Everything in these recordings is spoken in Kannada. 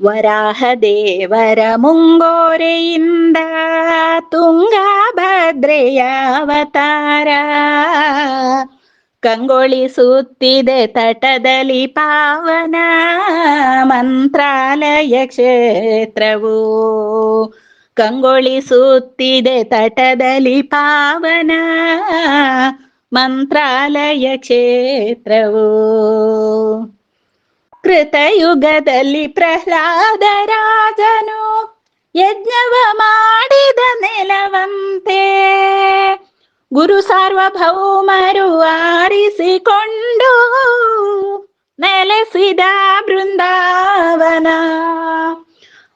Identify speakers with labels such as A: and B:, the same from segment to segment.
A: ವರಾಹ ದೇವರ ಮುಂಗೋರೆಯಿಂದ ತುಂಗಭದ್ರೆಯ ಅವತಾರ ಕಂಗೊಳಿಸುತ್ತಿದೆ ತಟದಲ್ಲಿ ಪಾವನ ಮಂತ್ರಾಲಯ ಕ್ಷೇತ್ರವು ಕಂಗೊಳಿಸುತ್ತಿದೆ ತಟದಲ್ಲಿ ಪಾವನ ಮಂತ್ರಾಲಯ ಕ್ಷೇತ್ರವು ಕೃತಯುಗದಲ್ಲಿ ಪ್ರಹ್ಲಾದ ರಾಜನು ಯಜ್ಞವ ಮಾಡಿದ ನೆಲವಂತೆ. ಗುರು ಸಾರ್ವಭೌಮರು ಆರಿಸಿಕೊಂಡು ನೆಲೆಸಿದ ಬೃಂದಾವನ.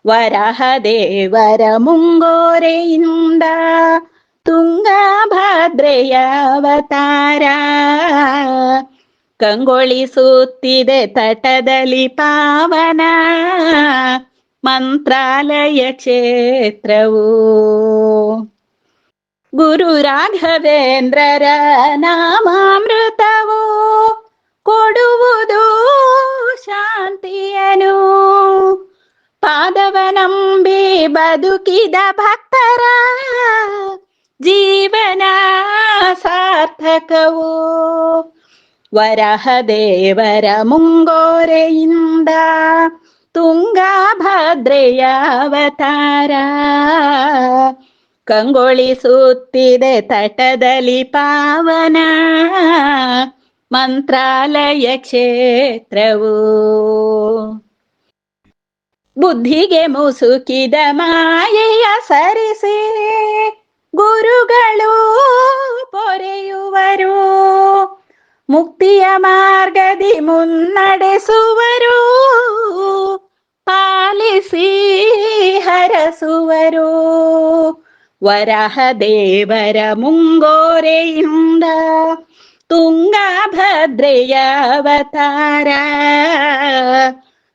A: ವರಹ ದೇವರ ಮುಂಗೋರೆಯಿಂದ ತುಂಗಭದ್ರೆಯ ಅವತಾರ. ಕಂಗೊಳಿಸುತ್ತಿದೆ ತಟದಲ್ಲಿ ಪಾವನ ಮಂತ್ರಾಲಯ ಕ್ಷೇತ್ರವು ಗುರು ರಾಘವೇಂದ್ರರ ನಾಮಾಮೃತವು ಕೊಡುವುದು ಶಾಂತಿಯನು ಪಾದವನಂಬಿ ಬದುಕಿದ ಭಕ್ತರ ಜೀವನ ಸಾರ್ಥಕವು ವರಹ ದೇವರ ಮುಂಗೋರೆಯಿಂದ ತುಂಗಾಭದ್ರೆಯ ಅವತಾರ. ಕಂಗೊಳಿಸುತ್ತಿದೆ ತಟದಲ್ಲಿ ಪಾವನ. ಮಂತ್ರಾಲಯ ಕ್ಷೇತ್ರವು. ಬುದ್ಧಿಗೆ ಮುಸುಕಿದ ಮಾಯೆಯ ಸರಿಸಿ ಮುಕ್ತಿಯ ಮಾರ್ಗದಿ ಮುನ್ನಡೆಸುವರು ಪಾಲಿಸಿ ಹರಸುವರು ವರಹ ದೇವರ ಮುಂಗೋರೆಯಿಂದ ತುಂಗಭದ್ರೆಯ ಅವತಾರ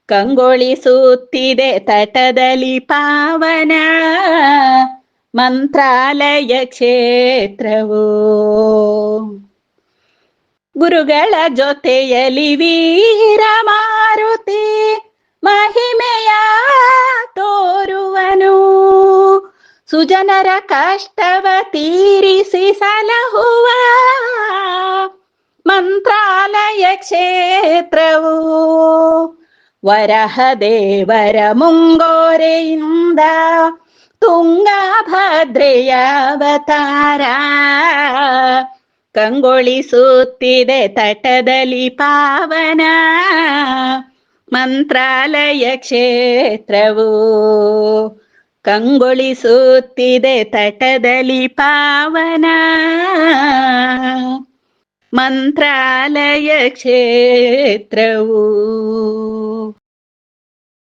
A: ಕಂಗೊಳಿಸುತ್ತಿದೆ ತಟದಲ್ಲಿ ಪಾವನ ಮಂತ್ರಾಲಯ ಕ್ಷೇತ್ರವು ಗುರುಗಳ ಜೊತೆಯಲಿ ವೀರ ಮಾರುತಿ ಮಹಿಮೆಯ ತೋರುವನು. ಸುಜನರ ಕಷ್ಟವ ತೀರಿಸಿ ಸಲಹುವ ಮಂತ್ರಾಲಯ ಕ್ಷೇತ್ರವು. ವರಹ ದೇವರ ಮುಂಗೋರೆಯಿಂದ ತುಂಗಭದ್ರೆಯ ಅವತಾರ. ಕಂಗೊಳಿಸುತ್ತಿದೆ ತಟದಲ್ಲಿ ಪಾವನ. ಮಂತ್ರಾಲಯ ಕ್ಷೇತ್ರವು ಕಂಗೊಳಿಸುತ್ತಿದೆ ತಟದಲ್ಲಿ ಪಾವನ. ಮಂತ್ರಾಲಯ ಕ್ಷೇತ್ರವು